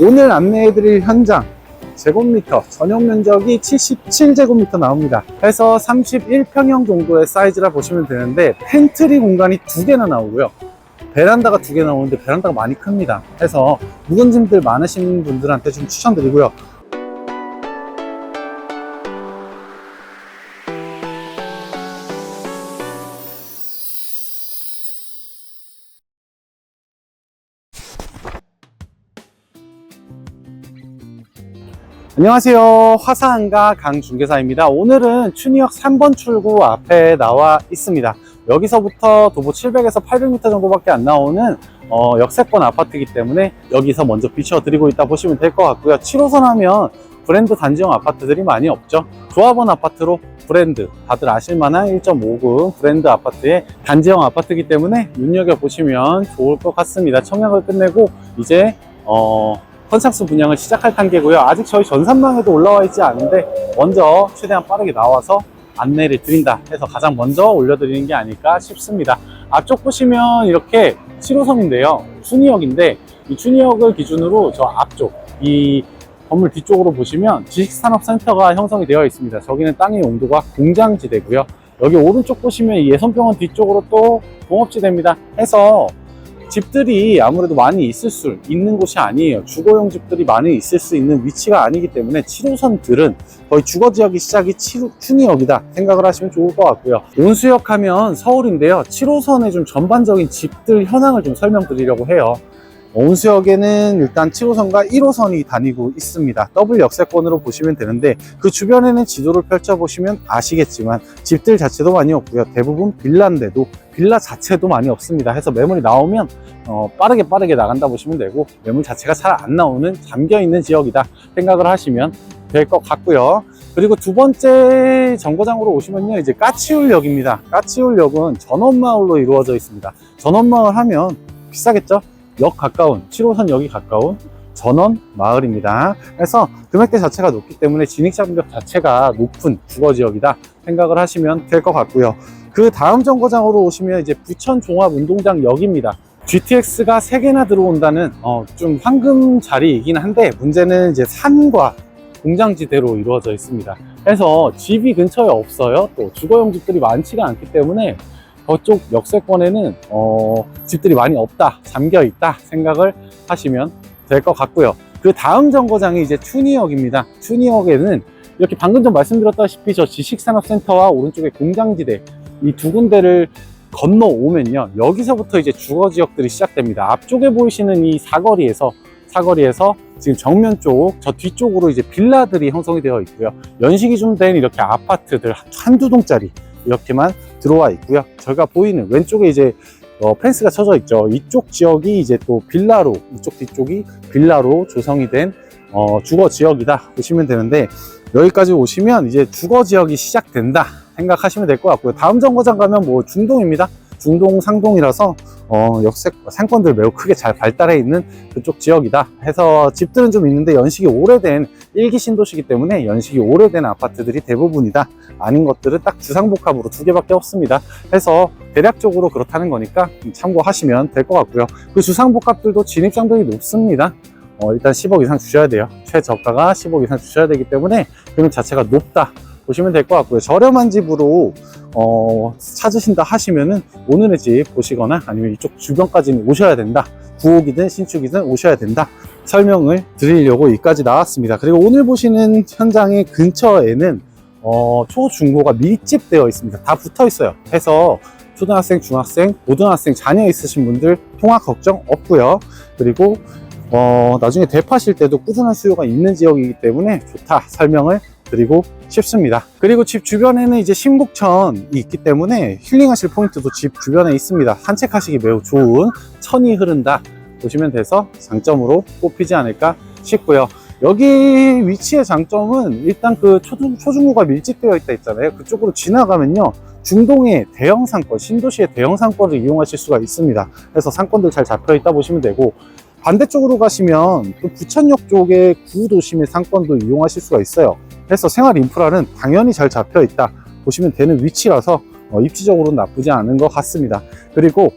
오늘 안내해드릴 현장 제곱미터 전용 면적이 77제곱미터 나옵니다. 해서 31평형 정도의 사이즈라 보시면 되는데 팬트리 공간이 두 개나 나오고요. 베란다가 두 개 나오는데 베란다가 많이 큽니다. 해서 묵은 짐들 많으신 분들한테 좀 추천드리고요. 안녕하세요. 화사한가 강중개사입니다. 오늘은 춘희역 3번 출구 앞에 나와 있습니다. 여기서부터 도보 700에서 800m 정도밖에 안 나오는 어, 역세권 아파트이기 때문에 여기서 먼저 비춰드리고 있다 보시면 될 것 같고요. 7호선 하면 브랜드 단지형 아파트들이 많이 없죠. 조합원 아파트로 브랜드 다들 아실만한 1.5금 브랜드 아파트의 단지형 아파트이기 때문에 눈여겨보시면 좋을 것 같습니다. 청약을 끝내고 이제 어, 컨상스 분양을 시작할 단계고요. 아직 저희 전산망에도 올라와 있지 않은데 먼저 최대한 빠르게 나와서 안내를 드린다 해서 가장 먼저 올려드리는 게 아닐까 싶습니다. 앞쪽 보시면 이렇게 7호선인데요. 춘희역인데 이 춘희역을 기준으로 저 앞쪽 이 건물 뒤쪽으로 보시면 지식산업센터가 형성이 되어 있습니다. 저기는 땅의 용도가 공장지대고요. 여기 오른쪽 보시면 이 예선병원 뒤쪽으로 또 공업지대입니다. 해서 집들이 아무래도 많이 있을 수 있는 곳이 아니에요. 주거용 집들이 많이 있을 수 있는 위치가 아니기 때문에 7호선들은 거의 주거 지역이 시작이 7, 춘희역이다 생각을 하시면 좋을 것 같고요. 온수역 하면 서울인데요. 7호선의 좀 전반적인 집들 현황을 좀 설명드리려고 해요. 온수역에는 일단 7호선과 1호선이 다니고 있습니다. 더블 역세권으로 보시면 되는데 그 주변에는 지도를 펼쳐보시면 아시겠지만 집들 자체도 많이 없고요. 대부분 빌라인데도 빌라 자체도 많이 없습니다. 해서 매물이 나오면 어, 빠르게 빠르게 나간다 보시면 되고 매물 자체가 잘 안 나오는 잠겨있는 지역이다 생각을 하시면 될 것 같고요. 그리고 두 번째 정거장으로 오시면요. 이제 까치울역입니다. 까치울역은 전원마을로 이루어져 있습니다. 전원마을 하면 비싸겠죠? 역 가까운 7호선 역이 가까운 전원 마을입니다. 그래서 금액대 자체가 높기 때문에 진입장벽 자체가 높은 주거 지역이다 생각을 하시면 될 것 같고요. 그 다음 정거장으로 오시면 이제 부천 종합 운동장 역입니다. GTX가 3개나 들어온다는 어, 좀 황금 자리이긴 한데 문제는 이제 산과 공장지대로 이루어져 있습니다. 그래서 집이 근처에 없어요. 또 주거용 집들이 많지가 않기 때문에 저쪽 역세권에는 어, 집들이 많이 없다, 잠겨 있다 생각을 하시면 될 것 같고요. 그 다음 정거장이 이제 춘희역입니다. 춘희역에는 이렇게 방금 전 말씀드렸다시피 저 지식산업센터와 오른쪽에 공장지대 이 두 군데를 건너오면요. 여기서부터 이제 주거 지역들이 시작됩니다. 앞쪽에 보이시는 이 사거리에서 사거리에서 지금 정면 쪽, 저 뒤쪽으로 이제 빌라들이 형성이 되어 있고요. 연식이 좀 된 이렇게 아파트들 한두 동짜리 이렇게만 들어와 있고요. 저희가 보이는 왼쪽에 이제 어, 펜스가 쳐져 있죠. 이쪽 지역이 이제 또 빌라로, 이쪽 뒤쪽이 빌라로 조성이 된 어, 주거 지역이다 보시면 되는데 여기까지 오시면 이제 주거 지역이 시작된다 생각하시면 될 것 같고요. 다음 정거장 가면 뭐 중동입니다. 중동 상동이라서 어, 역색 상권들 매우 크게 잘 발달해 있는 그쪽 지역이다 해서 집들은 좀 있는데 연식이 오래된 일기 신도시기 때문에 연식이 오래된 아파트들이 대부분이다. 아닌 것들은 딱 주상복합으로 두 개밖에 없습니다. 해서 대략적으로 그렇다는 거니까 참고하시면 될 것 같고요. 그 주상복합들도 진입장벽이 높습니다. 어, 일단 10억 이상 주셔야 돼요. 최저가가 10억 이상 주셔야 되기 때문에 금액 자체가 높다 보시면 될 것 같고요 저렴한 집으로 어, 찾으신다 하시면은 오늘의 집 보시거나 아니면 이쪽 주변까지는 오셔야 된다. 구옥이든 신축이든 오셔야 된다. 설명을 드리려고 여기까지 나왔습니다. 그리고 오늘 보시는 현장의 근처에는 어, 초중고가 밀집되어 있습니다. 다 붙어 있어요. 해서 초등학생, 중학생, 고등학생 자녀 있으신 분들 통학 걱정 없고요. 그리고 어, 나중에 대파실 때도 꾸준한 수요가 있는 지역이기 때문에 좋다 설명을 드리고 싶습니다. 그리고 집 주변에는 이제 심곡천이 있기 때문에 힐링하실 포인트도 집 주변에 있습니다. 산책하시기 매우 좋은 천이 흐른다 보시면 돼서 장점으로 꼽히지 않을까 싶고요. 여기 위치의 장점은 일단 그 초중, 초중고가 밀집되어 있다 했잖아요. 그쪽으로 지나가면요. 중동의 대형 상권, 신도시의 대형 상권을 이용하실 수가 있습니다. 그래서 상권들 잘 잡혀 있다 보시면 되고 반대쪽으로 가시면 또 부천역 쪽의 구도심의 상권도 이용하실 수가 있어요. 그래서 생활 인프라는 당연히 잘 잡혀 있다 보시면 되는 위치라서 어, 입지적으로는 나쁘지 않은 것 같습니다. 그리고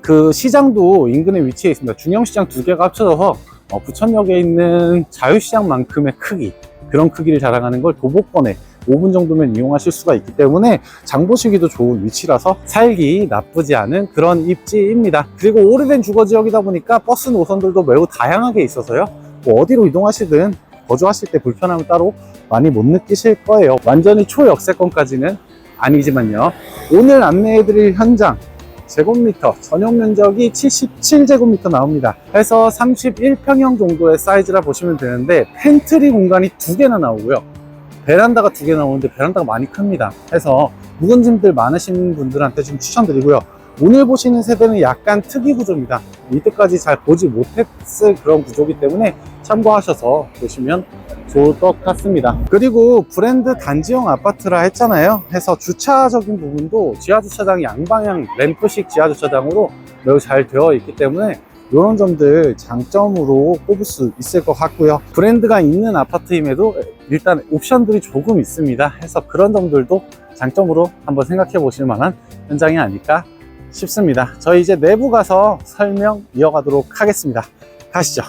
그 시장도 인근에 위치해 있습니다. 중형시장 두 개가 합쳐져서 어, 부천역에 있는 자유시장만큼의 크기 그런 크기를 자랑하는 걸 도보권에 5분 정도면 이용하실 수가 있기 때문에 장 보시기도 좋은 위치라서 살기 나쁘지 않은 그런 입지입니다. 그리고 오래된 주거 지역이다 보니까 버스 노선들도 매우 다양하게 있어서요. 뭐 어디로 이동하시든 거주하실 때 불편함을 따로 많이 못 느끼실 거예요. 완전히 초역세권까지는 아니지만요. 오늘 안내해드릴 현장 제곱미터 전용 면적이 77제곱미터 나옵니다. 해서 31평형 정도의 사이즈라 보시면 되는데 팬트리 공간이 두 개나 나오고요. 베란다가 두 개 나오는데 베란다가 많이 큽니다. 해서 묵은 짐들 많으신 분들한테 좀 추천드리고요. 오늘 보시는 세대는 약간 특이 구조입니다. 이때까지 잘 보지 못했을 그런 구조이기 때문에 참고하셔서 보시면 좋을 것 같습니다. 그리고 브랜드 단지형 아파트라 했잖아요. 해서 주차적인 부분도 지하주차장이 양방향 램프식 지하주차장으로 매우 잘 되어 있기 때문에 이런 점들 장점으로 꼽을 수 있을 것 같고요. 브랜드가 있는 아파트임에도 일단 옵션들이 조금 있습니다. 해서 그런 점들도 장점으로 한번 생각해 보실 만한 현장이 아닐까 싶습니다. 저희 이제 내부 가서 설명 이어가도록 하겠습니다. 가시죠.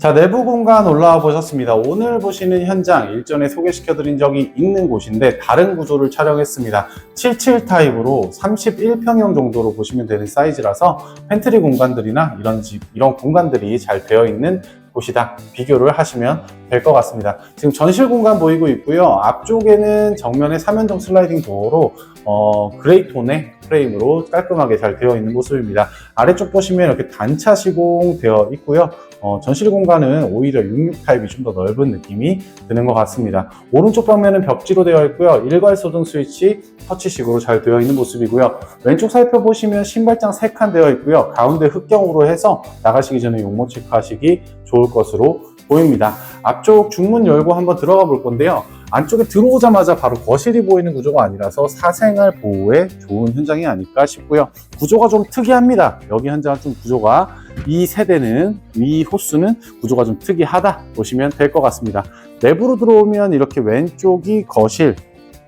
자, 내부 공간 올라와 보셨습니다. 오늘 보시는 현장 일전에 소개시켜 드린 적이 있는 곳인데 다른 구조를 촬영했습니다. 77 타입으로 31평형 정도로 보시면 되는 사이즈라서 팬트리 공간들이나 이런 집, 이런 공간들이 잘 되어 있는 곳이다. 비교를 하시면 될 것 같습니다. 지금 전실 공간 보이고 있고요. 앞쪽에는 정면에 3연동 슬라이딩 도어로 어, 그레이 톤의 프레임으로 깔끔하게 잘 되어 있는 모습입니다. 아래쪽 보시면 이렇게 단차 시공 되어 있고요. 어, 전실 공간은 오히려 66 타입이 좀 더 넓은 느낌이 드는 것 같습니다. 오른쪽 벽면은 벽지로 되어 있고요. 일괄 소등 스위치 터치식으로 잘 되어 있는 모습이고요. 왼쪽 살펴보시면 신발장 3칸 되어 있고요. 가운데 흑경으로 해서 나가시기 전에 용모 체크하시기 좋을 것으로 보입니다. 앞쪽 중문 열고 한번 들어가 볼 건데요. 안쪽에 들어오자마자 바로 거실이 보이는 구조가 아니라서 사생활 보호에 좋은 현장이 아닐까 싶고요. 구조가 좀 특이합니다. 여기 현장은 좀 구조가 이 세대는 이 호수는 구조가 좀 특이하다 보시면 될 것 같습니다. 내부로 들어오면 이렇게 왼쪽이 거실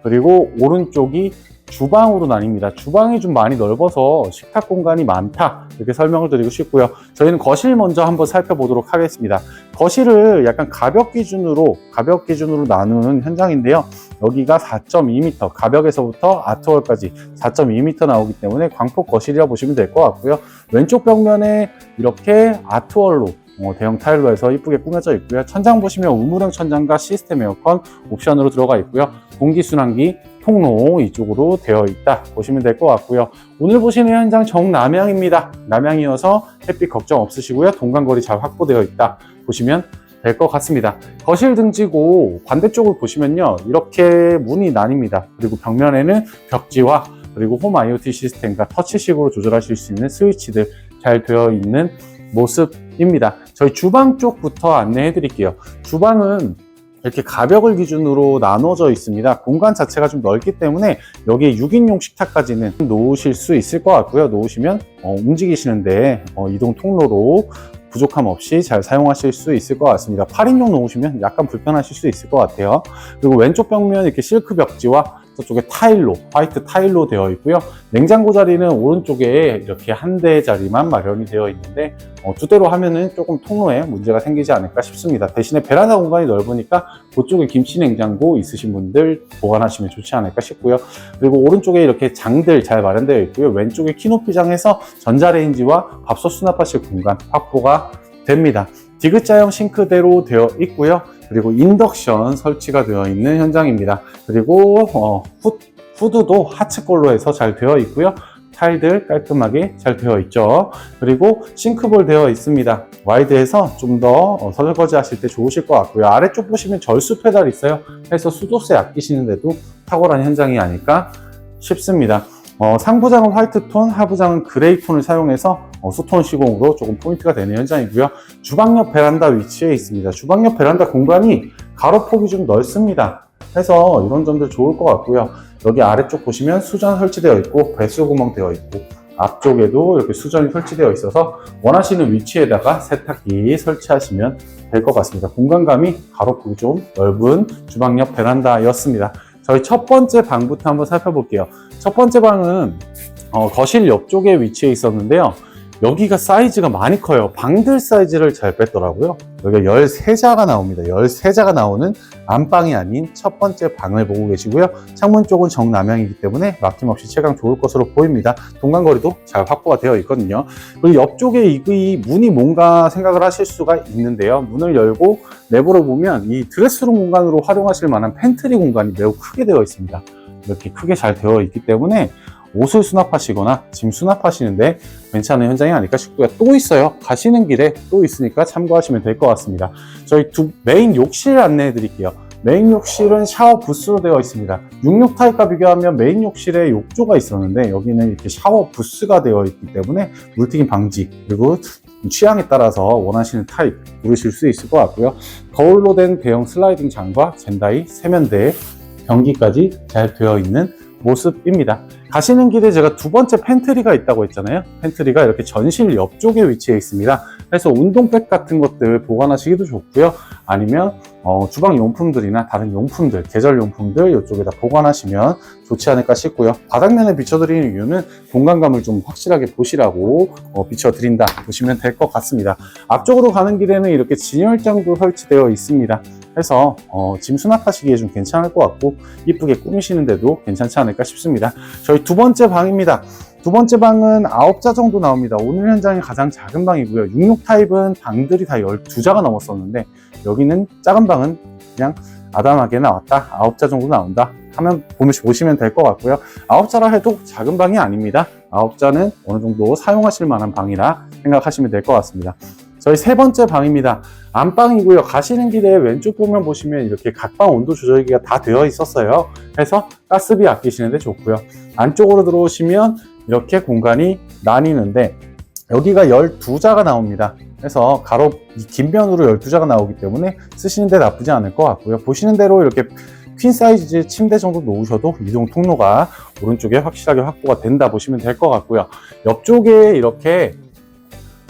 그리고 오른쪽이 주방으로 나뉩니다. 주방이 좀 많이 넓어서 식탁 공간이 많다 이렇게 설명을 드리고 싶고요. 저희는 거실 먼저 한번 살펴보도록 하겠습니다. 거실을 약간 가벽 기준으로 가벽 기준으로 나누는 현장인데요. 여기가 4.2m 가벽에서부터 아트월까지 4.2m 나오기 때문에 광폭 거실이라 보시면 될 것 같고요. 왼쪽 벽면에 이렇게 아트월로 어, 대형 타일로 해서 이쁘게 꾸며져 있고요. 천장 보시면 우물형 천장과 시스템 에어컨 옵션으로 들어가 있고요. 공기순환기 통로 이쪽으로 되어 있다 보시면 될 것 같고요. 오늘 보시는 현장 정남향입니다. 남향이어서 햇빛 걱정 없으시고요. 동간거리 잘 확보되어 있다 보시면 될 것 같습니다. 거실 등지고 반대쪽을 보시면요. 이렇게 문이 나뉩니다. 그리고 벽면에는 벽지와 그리고 홈 IoT 시스템과 터치식으로 조절하실 수 있는 스위치들 잘 되어 있는 모습입니다. 저희 주방 쪽부터 안내해 드릴게요. 주방은 이렇게 가벽을 기준으로 나눠져 있습니다. 공간 자체가 좀 넓기 때문에 여기에 6인용 식탁까지는 놓으실 수 있을 것 같고요. 놓으시면 어, 움직이시는데 어, 이동 통로로 부족함 없이 잘 사용하실 수 있을 것 같습니다. 8인용 놓으시면 약간 불편하실 수 있을 것 같아요. 그리고 왼쪽 벽면 이렇게 실크 벽지와 저쪽에 타일로, 화이트 타일로 되어 있고요. 냉장고 자리는 오른쪽에 이렇게 한 대 자리만 마련이 되어 있는데 어, 두 대로 하면은 조금 통로에 문제가 생기지 않을까 싶습니다. 대신에 베란다 공간이 넓으니까 그쪽에 김치 냉장고 있으신 분들 보관하시면 좋지 않을까 싶고요. 그리고 오른쪽에 이렇게 장들 잘 마련되어 있고요. 왼쪽에 키높이장에서 전자레인지와 밥솥 수납하실 공간 확보가 됩니다. 디귿자형 싱크대로 되어 있고요. 그리고 인덕션 설치가 되어 있는 현장입니다. 그리고 어, 후, 후드도 하츠 걸로 해서 잘 되어 있고요. 타일들 깔끔하게 잘 되어 있죠. 그리고 싱크볼 되어 있습니다. 와이드해서 좀 더 설거지 하실 때 좋으실 것 같고요. 아래쪽 보시면 절수 페달 있어요. 해서 수도세 아끼시는데도 탁월한 현장이 아닐까 싶습니다. 어, 상부장은 화이트 톤, 하부장은 그레이 톤을 사용해서 어, 수톤 시공으로 조금 포인트가 되는 현장이고요. 주방 옆 베란다 위치에 있습니다. 주방 옆 베란다 공간이 가로폭이 좀 넓습니다. 해서 이런 점들 좋을 것 같고요. 여기 아래쪽 보시면 수전 설치되어 있고 배수 구멍 되어 있고 앞쪽에도 이렇게 수전이 설치되어 있어서 원하시는 위치에다가 세탁기 설치하시면 될 것 같습니다. 공간감이 가로폭이 좀 넓은 주방 옆 베란다였습니다. 저희 첫 번째 방부터 한번 살펴볼게요. 첫 번째 방은 어, 거실 옆쪽에 위치해 있었는데요. 여기가 사이즈가 많이 커요. 방들 사이즈를 잘 뺐더라고요. 여기가 13자가 나옵니다. 13자가 나오는 안방이 아닌 첫 번째 방을 보고 계시고요. 창문 쪽은 정남향이기 때문에 막힘없이 채광 좋을 것으로 보입니다. 동간거리도 잘 확보가 되어 있거든요. 그리고 옆쪽에 이- 이 문이 뭔가 생각을 하실 수가 있는데요. 문을 열고 내부로 보면 이 드레스룸 공간으로 활용하실 만한 팬트리 공간이 매우 크게 되어 있습니다. 이렇게 크게 잘 되어 있기 때문에 옷을 수납하시거나 짐 수납하시는데 괜찮은 현장이 아닐까 싶고요. 또 있어요. 가시는 길에 또 있으니까 참고하시면 될 것 같습니다. 저희 두 메인 욕실 안내해 드릴게요. 메인 욕실은 샤워 부스로 되어 있습니다. 66 타입과 비교하면 메인 욕실에 욕조가 있었는데 여기는 이렇게 샤워 부스가 되어 있기 때문에 물튀김 방지 그리고 취향에 따라서 원하시는 타입 고르실 수 있을 것 같고요. 거울로 된 대형 슬라이딩 장과 젠다이 세면대 변기까지 잘 되어 있는 모습입니다. 가시는 길에 제가 두 번째 팬트리가 있다고 했잖아요. 팬트리가 이렇게 전실 옆쪽에 위치해 있습니다. 그래서 운동백 같은 것들 보관하시기도 좋고요. 아니면 어, 주방 용품들이나 다른 용품들, 계절 용품들 이쪽에다 보관하시면 좋지 않을까 싶고요. 바닥면에 비춰드리는 이유는 공간감을 좀 확실하게 보시라고 어, 비춰드린다 보시면 될 것 같습니다. 앞쪽으로 가는 길에는 이렇게 진열장도 설치되어 있습니다. 해서 어, 짐 수납하시기에 좀 괜찮을 것 같고 이쁘게 꾸미시는데도 괜찮지 않을까 싶습니다. 저희 두 번째 방입니다. 두 번째 방은 9자 정도 나옵니다. 오늘 현장이 가장 작은 방이고요. 66 타입은 방들이 다 12자가 넘었었는데 여기는 작은 방은 그냥 아담하게 나왔다. 9자 정도 나온다. 하면 보시- 보시면 될 것 같고요. 9자라 해도 작은 방이 아닙니다. 9자는 어느 정도 사용하실 만한 방이라 생각하시면 될 것 같습니다. 저희 세 번째 방입니다. 안방이고요. 가시는 길에 왼쪽 보면 보시면 이렇게 각방 온도 조절기가 다 되어 있었어요. 그래서 가스비 아끼시는데 좋고요. 안쪽으로 들어오시면 이렇게 공간이 나뉘는데 여기가 12자가 나옵니다. 그래서 가로 이긴 면으로 12자가 나오기 때문에 쓰시는데 나쁘지 않을 것 같고요. 보시는 대로 이렇게 퀸 사이즈 침대 정도 놓으셔도 이동 통로가 오른쪽에 확실하게 확보가 된다 보시면 될 것 같고요. 옆쪽에 이렇게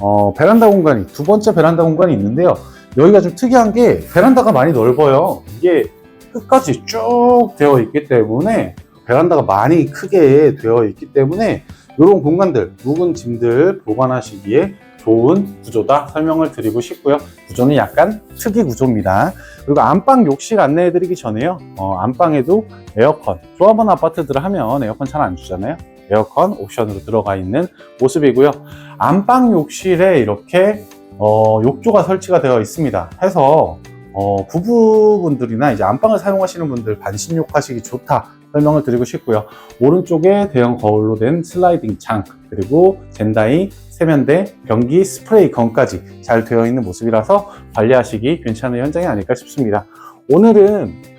어, 베란다 공간이 두 번째 베란다 공간이 있는데요. 여기가 좀 특이한 게 베란다가 많이 넓어요. 이게 끝까지 쭉 되어 있기 때문에 베란다가 많이 크게 되어 있기 때문에 이런 공간들, 묵은 짐들 보관하시기에 좋은 구조다 설명을 드리고 싶고요. 구조는 약간 특이 구조입니다. 그리고 안방 욕실 안내해 드리기 전에요. 어, 안방에도 에어컨, 조합원 아파트들 하면 에어컨 잘 안 주잖아요. 에어컨 옵션으로 들어가 있는 모습이고요. 안방 욕실에 이렇게 어, 욕조가 설치가 되어 있습니다. 해서 어, 부부분들이나 이제 안방을 사용하시는 분들 반신욕 하시기 좋다 설명을 드리고 싶고요. 오른쪽에 대형 거울로 된 슬라이딩 창 그리고 젠다이 세면대, 변기, 스프레이 건까지 잘 되어 있는 모습이라서 관리하시기 괜찮은 현장이 아닐까 싶습니다. 오늘은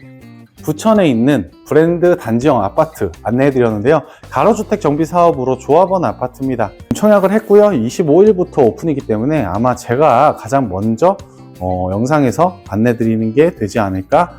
부천에 있는 브랜드 단지형 아파트 안내해 드렸는데요. 가로주택 정비 사업으로 조합원 아파트입니다. 청약을 했고요. 25일부터 오픈이기 때문에 아마 제가 가장 먼저 어, 영상에서 안내 드리는 게 되지 않을까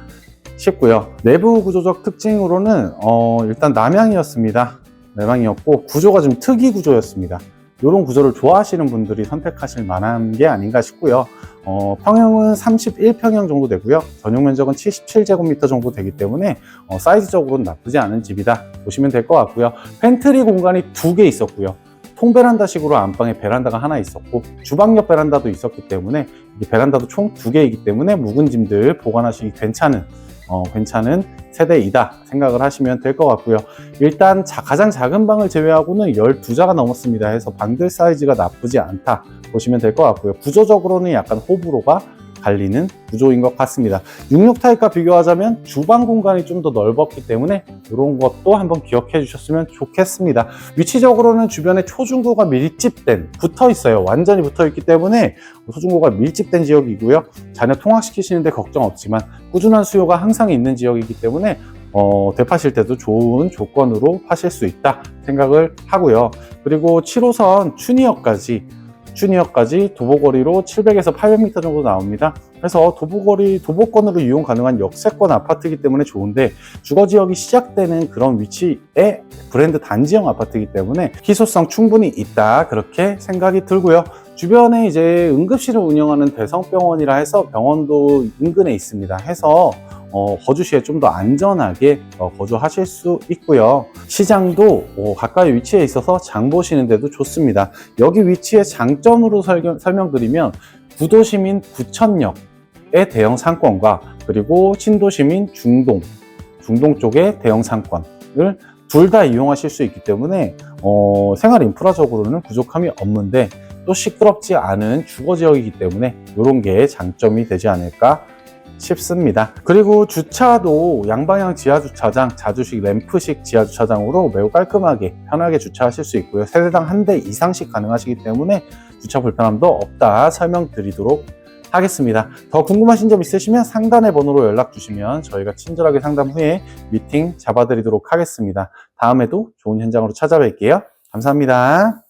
싶고요. 내부 구조적 특징으로는 어, 일단 남향이었습니다. 남향이었고 구조가 좀 특이 구조였습니다. 이런 구조를 좋아하시는 분들이 선택하실 만한 게 아닌가 싶고요. 어, 평형은 31평형 정도 되고요. 전용 면적은 77제곱미터 정도 되기 때문에 어, 사이즈적으로는 나쁘지 않은 집이다 보시면 될 것 같고요. 팬트리 공간이 두 개 있었고요. 통베란다식으로 안방에 베란다가 하나 있었고 주방 옆 베란다도 있었기 때문에 이 베란다도 총 두 개이기 때문에 묵은 짐들 보관하시기 괜찮은 어, 괜찮은 세대이다 생각을 하시면 될 것 같고요. 일단 자- 가장 작은 방을 제외하고는 12자가 넘었습니다. 해서 방들 사이즈가 나쁘지 않다 보시면 될 것 같고요. 구조적으로는 약간 호불호가 갈리는 구조인 것 같습니다. 66 타입과 비교하자면 주방 공간이 좀 더 넓었기 때문에 이런 것도 한번 기억해 주셨으면 좋겠습니다. 위치적으로는 주변에 초중고가 밀집된 붙어 있어요. 완전히 붙어 있기 때문에 초중고가 밀집된 지역이고요. 자녀 통학시키시는데 걱정 없지만 꾸준한 수요가 항상 있는 지역이기 때문에 어, 되파실 때도 좋은 조건으로 파실 수 있다 생각을 하고요. 그리고 7호선 춘희역까지 춘희역까지 도보거리로 700에서 800m 정도 나옵니다. 그래서 도보거리, 도보권으로 이용 가능한 역세권 아파트이기 때문에 좋은데 주거 지역이 시작되는 그런 위치의 브랜드 단지형 아파트이기 때문에 희소성 충분히 있다 그렇게 생각이 들고요. 주변에 이제 응급실을 운영하는 대성병원이라 해서 병원도 인근에 있습니다. 해서 어, 거주 시에 좀 더 안전하게 어, 거주하실 수 있고요. 시장도 어, 가까이 위치해 있어서 장 보시는데도 좋습니다. 여기 위치의 장점으로 설명, 설명드리면 구도시민 구천역의 대형 상권과 그리고 신도시민 중동, 중동 쪽의 대형 상권을 둘 다 이용하실 수 있기 때문에 어, 생활 인프라적으로는 부족함이 없는데 또 시끄럽지 않은 주거 지역이기 때문에 이런 게 장점이 되지 않을까 싶습니다. 그리고 주차도 양방향 지하 주차장, 자주식 램프식 지하 주차장으로 매우 깔끔하게 편하게 주차하실 수 있고요. 세대당 한 대 이상씩 가능하시기 때문에 주차 불편함도 없다 설명드리도록 하겠습니다. 더 궁금하신 점 있으시면 상단의 번호로 연락 주시면 저희가 친절하게 상담 후에 미팅 잡아드리도록 하겠습니다. 다음에도 좋은 현장으로 찾아뵐게요. 감사합니다.